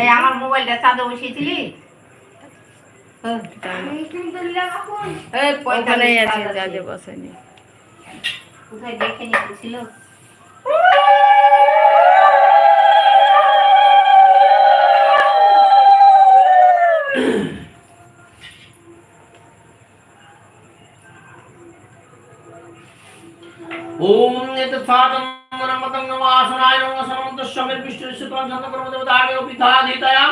এই আমার মোবাইলটা চাঁদে বসিয়েছিলি? হ্যাঁ, এই পয়সা ওখানেই দিয়ে আছে চাঁদা যা দিয়ে। যে বসেনি কোথায় দেখে নিতেছিল ওম এত ফাতম নমতং নমাসনায় নমঃ সমন্তস্যমের বিষ্ণুস্য তং সন্তকর্ম দেবতাগে অপিতাধিতয়া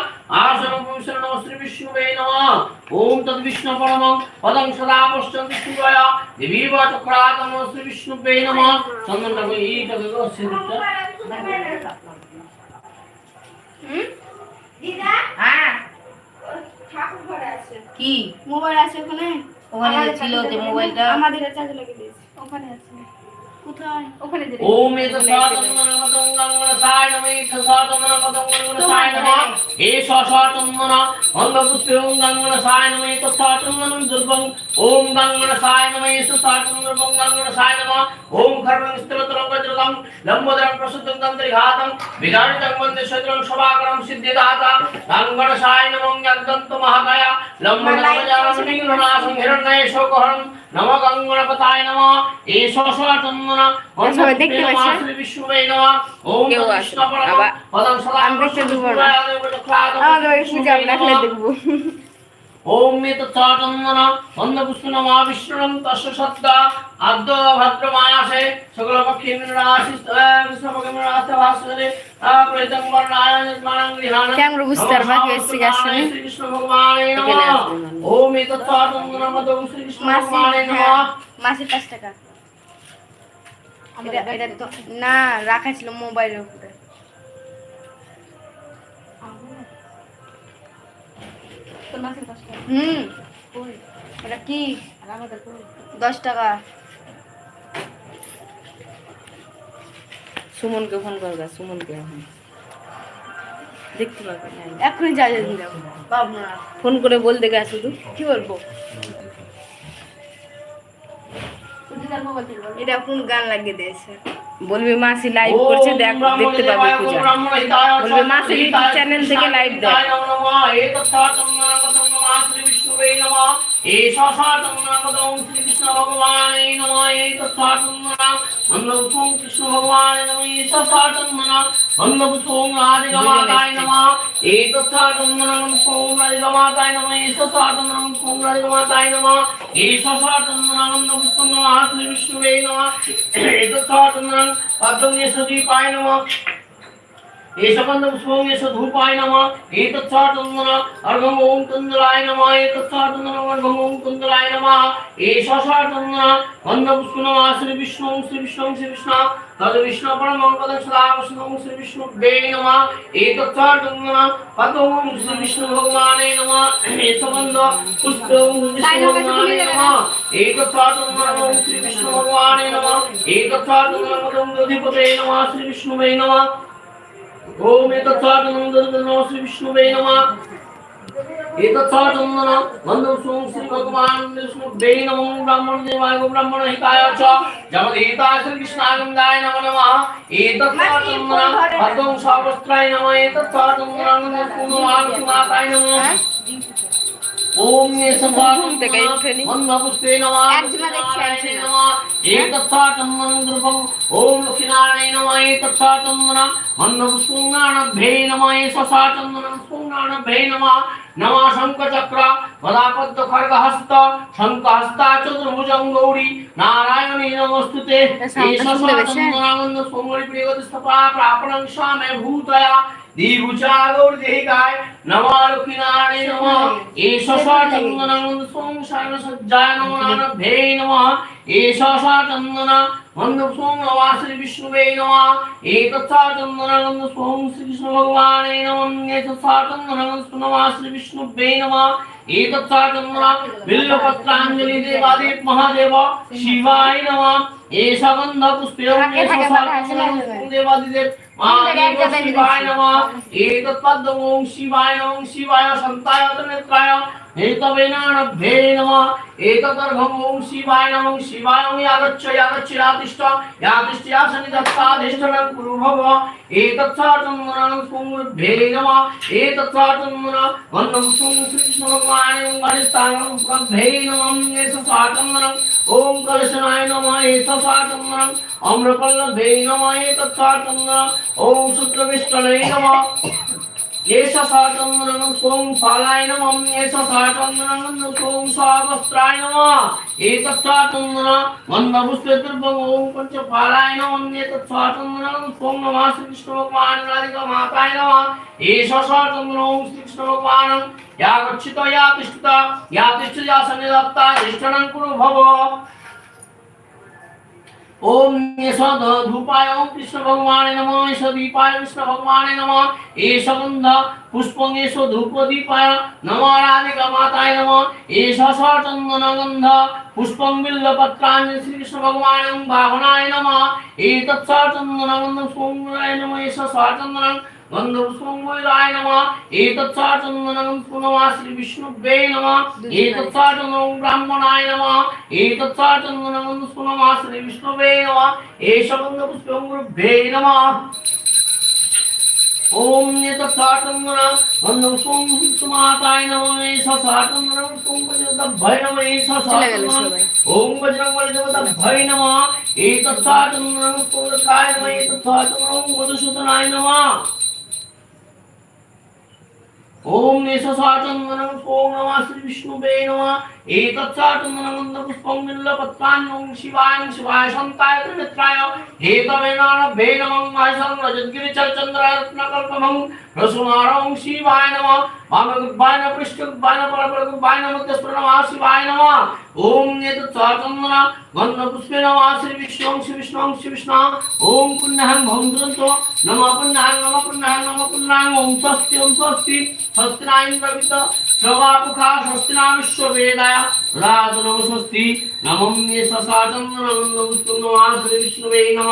আসনম পুষ্ণ নমঃ শ্রী বিষ্ণুবে নমঃ। ওম তদ বিষ্ণু পরমং পদং সদা পশ্যন্তি শিবায় দেবী চক্রাতম শ্রী বিষ্ণুবে নমঃ। চন্দনটা কই এইটা গো সিন্দুরটা হ্যাঁ। কি? মোবাইল আছে ওখানে? ওখানে ছিল যে মোবাইলটা। আমাদের চার্জ লাগিয়ে দিয়েছে। ওখানে আছে। ওম এত ফাতম নমতং গঙ্গণসায় নমঃ এত ফাতম নমতং গঙ্গণসায় নমঃ এষ ফাতম নমঃ অঙ্গপুষ্পে ওম গঙ্গণসায় নমঃ এত ফাতম নমঃ দুর্গং ওম গঙ্গণসায় নমঃ এষ ফাতম দুর্গং গঙ্গণসায় নমঃ ওম খর্বং স্থিরতরং বজ্রদং লম্বোদরং প্রসুদ্ধং তন্ত্রিঘাতং বিদারিতং বন্দে শত্রুং সভাকরং সিদ্ধিদাতা মহাকায় হিরণ্যয়ে শোকহরং নম গঙ্গণপতায় সবাই দেখতে পাচ্ছেন? বিষ্ণুবে ওম আবার না। আমাদের পূজা আমরা দেখব ওম মেত তস্য সত্তা আদ্য ভাদ্র মাসে ক্যামেরা বুঝতে পারবা হ্যাঁ, মাসি পাঁচ টাকা। এটা এটা তো না রাখা ছিল মোবাইলের উপরে। হুম। এটা কি? দশ টাকা। সুমনকে ফোন করবে সুমনকে এখন। দেখতে পাবে না। এখনই যা যা দিলাম ফোন করে বলতে গা শুধু। কি বলব? এটা কোন গান লাগিয়ে দিয়েছে? বলবি মাসি লাইভ করছে দেখ দেখতে পাবে পূজা। বলবে মাসি ইউটিউব চ্যানেল থেকে লাইভ দেখ। কৃষ্ণ ভগবান কৃষ্ণ ভগবান অন্নপুষ্পং রাধিকামাতায় নমঃ এতৎসাটন্দনং সোম রাধিকামাতায় নমঃ এতৎসাটন্দনং সোম রাধিকামাতায় নমঃ এতৎসাটন্দনং অন্নপুষ্পং নমঃ শ্রী বিষ্ণুবে নমঃ এতৎসাটন্দনং পদ্মং সদীপায় নমঃ ఏషబంధ పుష్పం ఏష ధూపాయ నమ ఏతచ్చాటుందన అర్ఘం ఓం కుందరాయ నమ ఏతచ్చాటుందన అర్ఘం ఓం కుందరాయ నమ ఏషాటుందన వంద పుష్ప నమ శ్రీ విష్ణు శ్రీ విష్ణు శ్రీ విష్ణు తద్ విష్ణు పరమం పద సదా విష్ణు శ్రీ విష్ణు దే నమ ఏతచ్చాటుందన పదం శ్రీ విష్ణు భగవానే నమ ఏషబంధ పుష్పం విష్ణు భగవానే నమ ఏతచ్చాటుందన ఓం శ్రీ విష్ణు భగవానే నమ ఏతచ్చాటుందన పదం అధిపతే నమ శ్రీ విష్ణువే నమ ओम एतत्साचन्दनं श्री विष्णुवे नमः एतत्साचन्दनं वन्दं सोम श्री भगवान् विष्णुवे नमो ब्राह्मण देवाय ब्राह्मण हिताय च जमदेताय श्री कृष्णानन्दाय नमो नमः एतत्साचन्दनं वन्दं सर्वस्त्राय नमः एतत्साचन्दनं नमो नमः नमः ओम ये नमस्ते नमास्तम ओम लक्ष्मीनारायण नमः एतत्साटम्बनम हन्नपुष्पुङ्गाणभ्ये नमः एषसाटम्बनं पुङ्गाणभ्ये नमः नमः शङ्खचक्र पदापद्म शङ्खहस्ता चतुर्भुजं गौरी नारायणी नमस्तुते एषसाटम्बनं सोमणि प्रियगतिस्तपा प्रापणं स्वामे भूतया দ্বিভুজাগর দেহিকায় নমালকি নারায়ণে নমঃ। এষ চন্দনানন্দ সোম শরণ সজ্জায় নম নানভে নমঃ। এষ চন্দনা নন্দ সোম নমা শ্রী বিষ্ণুবে নমঃ। এতৎস চন্দনানন্দ সোম শ্রী কৃষ্ণ ভগবানে নমঃ। এতৎস চন্দনানন্দ সোম নমা শ্রী বিষ্ণুবে নমঃ। এতৎস চন্দনা বিল্লপত্রাঞ্জলি দেবাদেব মহাদেব শিবায় নমঃ। এষ গন্ধ পুষ্পে शिवाय नमः एतत्पद ओम शिवाय ओम शिवाय संताय अतनेत्राय एतवेनाणभ्ये नमः। एतदर्घम ओम शिवाय नमः। शिवाय ओम यागच्छ यागच्छ यातिष्ठ यातिष्ठ यासनि दत्ताधिष्ठनं कुरु भव। एतत्साचन्दनं कुमुद्भे नमः। एतत्साचन्दन वन्दं सुं श्रीकृष्णभगवान् ओम हरिस्तानं प्रभे नमः। एतत्साचन्दनं साचन्दनं ॐ कलशनाय नमः एष साचन्दनं अम्रपल्लभे नमः एतत्साचन्दनं ॐ ఏషాటములను సోం ఫాలాయనమం ఏషాటములను సోం స్వావస్త్రాయనమ ఏతత్సాటమున మందపుష్పతిర్భం ఓం కొంచెం ఫాలాయనమం ఏతత్సాటములను సోం నమా శ్రీకృష్ణ భగవానురాధిక మాతాయనమ ఏషాటమున ఓం శ్రీకృష్ణ భగవానం యా గచ్చిత యా సన్నిధత్త తిష్టనం కురు భవ. ओम यशोद धूपाय, ओम कृष्ण भगवान नम यश दीपाय कृष्ण भगवान नम एष गंध, पुष्पं धूप दीपाय, नम राधिका माताय नम एष चंदन गंध, पुष्पं पत्रांजलि श्री कृष्ण भगवान भावनाय नम एतत् चंदन गंध सोमराय नम एष चंदन गन्धपुष्पङ्गुलाय नमः एतत्साचन्दनं पुनवा श्रीविष्णुभ्ये नमः एतत्साचन्दनं ब्राह्मणाय नमः एतत्साचन्दनं पुनवा श्रीविष्णुभे नमः एष गन्धपुष्पङ्गुरुभ्ये नमः ॐ एतत्साचन्दन गन्धपुष्पं सुमाताय नमः एष साचन्दनं पुष्पङ्गुरुभ्ये नमः एष साचन्दनं ॐ बजरङ्गबलदेवताभ्यै नमः एतत्साचन्दनं पुरकाय नमः एतत्साचन्दनं मधुसूदनाय नमः ओम नेशसाचंदनं ओम नमः श्री विष्णुवे नमः एतत्साचंदनं गन्धपुष्पं बिल्लपत्राणि ओम शिवाय ओम शिवाय शान्ताय त्रिनेत्राय हेतवेनानभे नमः मायसं रजतगिरिचलचन्द्राय रत्नकल्पमं नृसुमारं शिवाय नमः वामगुद्भाय नमः पृष्ठगुद्भाय नमः परपरगुद्भाय नमः मध्यस्प्रणामः शिवाय नमः। ॐ एतत् स्वाचन्दन गन्धपुष्पे नमः श्रीविष्णुं श्रीविष्णुं श्रीविष्णुं ॐ पुण्यः भवं दुरन्तो, नमः पुण्यः नमः पुण्यः नमः पुण्यः ॐ स्वस्ति ॐ स्वस्ति हस्तिनायं रवित সভাপুখা স্বস্তিনামিশ্ব বেদায় রাজ নম স্বস্তি নমম্যে সসাচন্দ্রনন্দপুস্তমাধুরি বিষ্ণুবে নম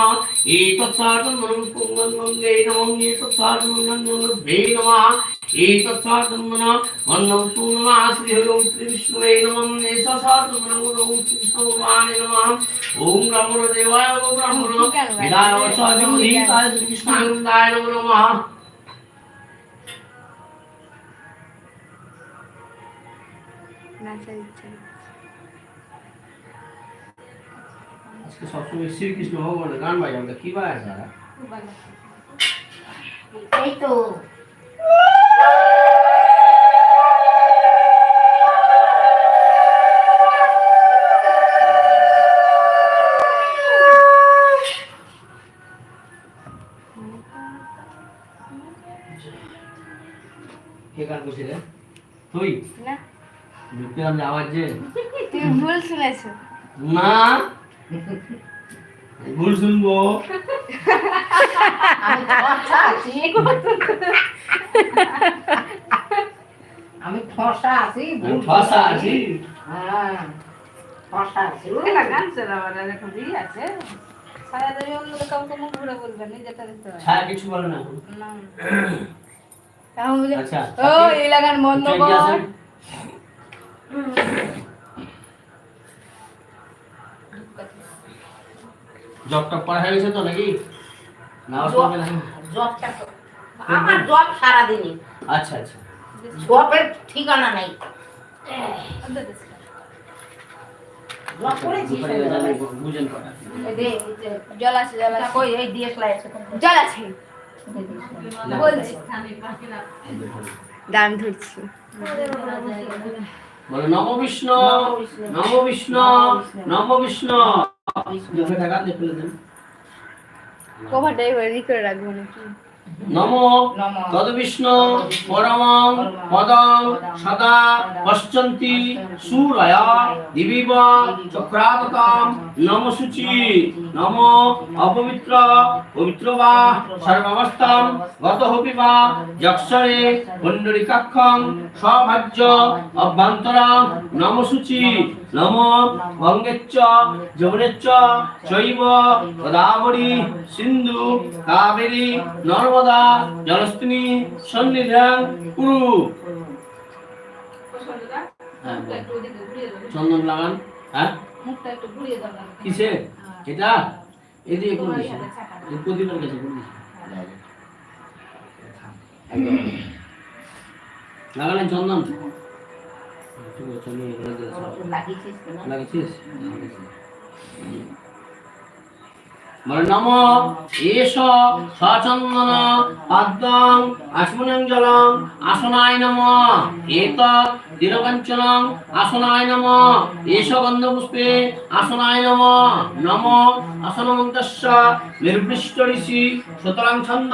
এতৎসাচন্দ্রনন্দে নমম্যে সসাচন্দ্রনন্দে নম এতৎসাচন্দ্রন বন্দমা শ্রী হরিম শ্রী বিষ্ণুবে নমম্যে সসাচন্দ্রনন্দপুস্তমানে নম ওম ব্রহ্মণ দেবায় ব্রহ্মণ বিদায় শ্রীকৃষ্ণানন্দায় নম নাচার ইচ্ছা আজকে সবসময় শ্রীকৃষ্ণ ভগবানের গান বাজাবো তা কি বাজে তারা এই তো কে গান করছে রে তুই না ঢুকলাম যে আওয়াজ যে তুমি ভুল শুনেছো। না। ভুল শুনব। আমি ফর্সা আছি ফাঁসা আছি। হ্যাঁ ফর্সা আছি গান শোনাবো এখন বিয়ে আছে। সারা দেবী অন্য কাউকে মুখ ঘুরে বলবেন যেটা দিতে ছায়া কিছু বলে না না। আচ্ছা। ও এই লাগান বন্ধ কে কি আছে? কর জব টপ পড়া হয়ে গেছে তো নাকি? না? জবটা তো। আমার জব সারাদিনই। আচ্ছা আচ্ছা। জবের ঠিকানা নাই। জল আছে আছে। বলছি। দাম ধরছি। বলো নম বিষ্ণু নম বিষ্ণু নম বিষ্ণু কভারটাই করে রাখব নাকি? নমো তদ্বিষ্ণু পরমং পদং সদা পশ্যন্তি সুরয়া দিবিব চক্রাতকাম নম শুচি নম অপবিত্র পবিত্র বা সর্বাবস্থাম গত হপি বা যক্ষরে পুণ্ডরিকাক্ষং সভাজ্য অভ্যন্তরং নম শুচি নম গঙ্গেচ্চ যমুনেচ্চ চৈব গোদাবরী সিন্ধু কাবেরী নর্মদা জলস্তিনী সন্নিধান কুরু। হ্যাঁ, চন্দন লাগান হ্যাঁ। কিসে? এটা? এদিকে কোন এই প্রদীপের কাছে কোন দিছে লাগালেন চন্দন? লাগিয়েছিস বলে নম এস সচন্দন পাদ্যং আসমনং জলং আসনায় নম এতৎ দীরকাঞ্চনং আসনায় নম এস গন্ধপুষ্পে আসনায় নম নম আসনমন্তস্য নির্বিষ্ট ঋষি সুতরাং ছন্দ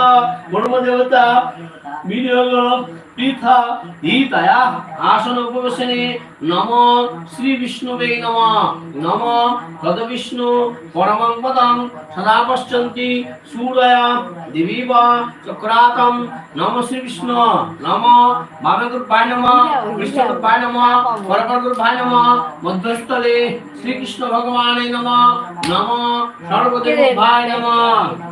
কর্মদেবতা বিনিয়োগ পৃথা ইতায়া আসন উপবেশনে নম শ্রী বিষ্ণুবে নম। নম তদ বিষ্ণু পরমং পদং সদা পশ্যন্তি সূরয়া দিবিব চক্রাতম। নম শ্রী বিষ্ণু। নম বামগুরুপায় নম কৃষ্ণগুরুপায় নম পরপরগুরুপায় নম। মধ্যস্থলে শ্রীকৃষ্ণ ভগবানে নম। নম সর্বদেবায় নম নমঃ।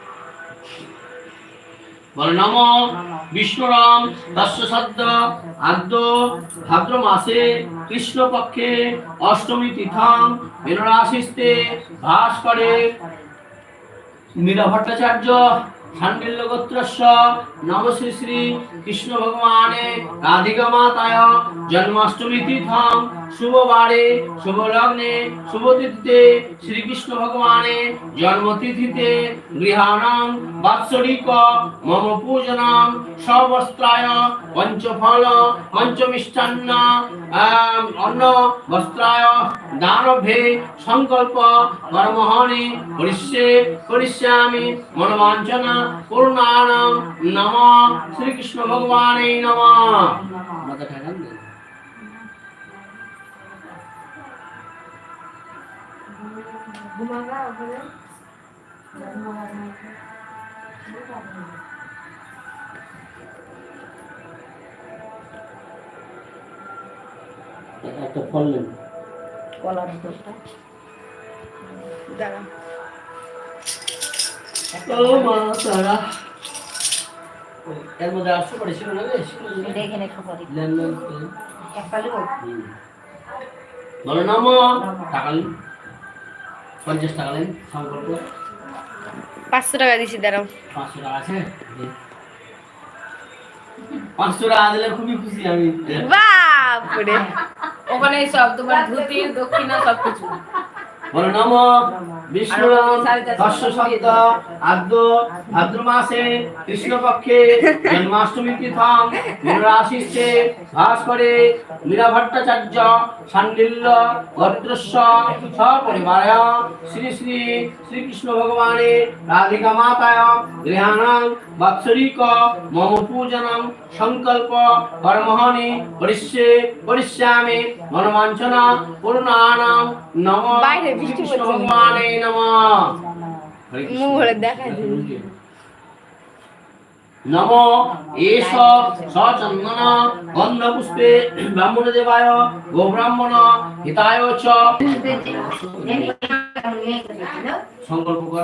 বলে নম বিষ্ণুরাম আদ্য ভাদ্র মাসে কৃষ্ণ পক্ষে অষ্টমী তিথাং বেনরাশিস্তে ভাস করে। মীরা ভট্টাচার্য সান্ডিল্য গোত্রস্য নম শ্রী শ্রী কৃষ্ণ ভগবানে রাধিকা মাতায় জন্মাষ্টমী তীর্থম শুভ বারে শুভ লগ্নে শুভ তিথিতে শ্রীকৃষ্ণ ভগবানে জন্মতিথিতে গৃহাণাং বাৎসরিক, মম পূজনাং সবস্ত্রায় পঞ্চফল, পঞ্চমিষ্টান্ন অন্ন, বস্ত্রায়, দানভে, সংকল্প কর্মহনে করিষ্যে করিষ্যামি মনোবাঞ্ছনা করুণানাম নম, শ্রীকৃষ্ণ ভগবানে নম। মাথা ঠাকান দেন একটা ফল নেন। কলার উপরটা দাঁড়া। এর মধ্যে আসতে পারে ছিল না রে? ছিল? না? এটা এখানে একটু করি। লেন লেন লেন। একটা লোক হুম। টাকা। পঞ্চাশ টাকা নেন সংকল্প। পাঁচশো টাকা দিছি দাঁড়াও। পাঁচশো টাকা আছে? পাঁচশো টাকা দিলে খুবই খুশি আমি। বাপরে। ওখানে সব তোমার ধুতি দক্ষিণা সব কিছু বলো নম। বিষ্ণু দশ শব্দ আদ্য ভাদ্র মাসে কৃষ্ণ পক্ষে জন্মাষ্টমী তীর্থম মীনরাশিষ্ঠে ভাস করে মীরা ভট্টাচার্য সান্ডিল্য ভদ্রস্ব সপরিবারায় শ্রী শ্রী শ্রীকৃষ্ণ ভগবানে রাধিকা মাতায় গৃহাণাং বাৎসরিক মম পূজনং সংকল্প কর্মহনি করিষ্যে করিষ্যামি মনোবাঞ্ছনা করুণানাম নম ভগবানে। নম। মুখ এষ সচন্দন গন্ধ পুষ্পে ব্রাহ্মণ দেবায় গো ব্রাহ্মণ হিতায় চ। সংকল্প